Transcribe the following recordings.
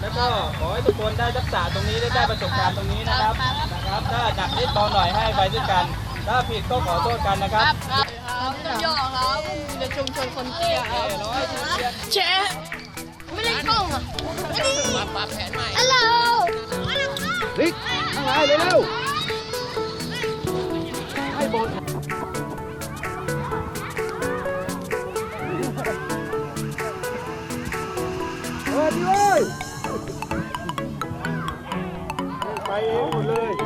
แล้วก็ขอให้ทุกคนได้รักษาตรงนี้ได้ได้ประสบการณ์ตรงนี้นะครับนะครับ ถ้าหนักนิดเบาหน่อยให้ไปด้วยกัน ถ้าผิดก็ขอโทษกันนะครับครับครับย่อครับอยู่ในชุมชนคนเตี้ยครับน้อยเชียร์เชฟไม่ได้กล้องอะมาปรับแผนใหม่ฮัลโหลลิกอะไรเร็ว เออดีเว้ยไปเองหมดเลย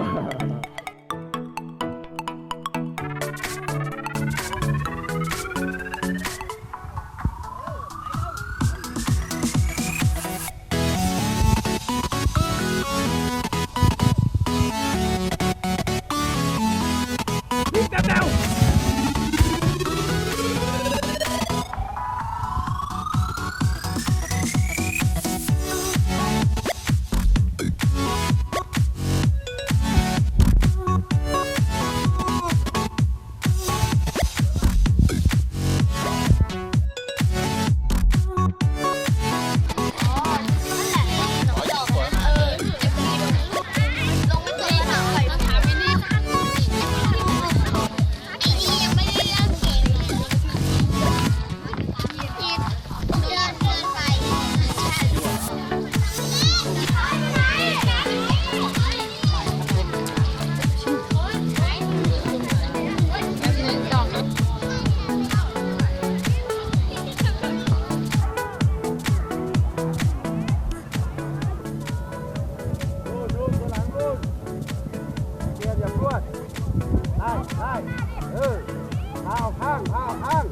hàng hàng hàng.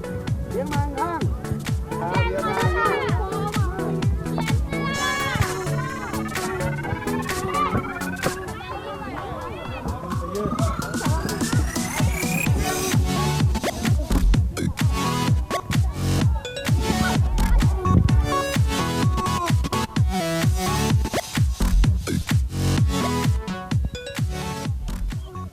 Tiếng mang hàng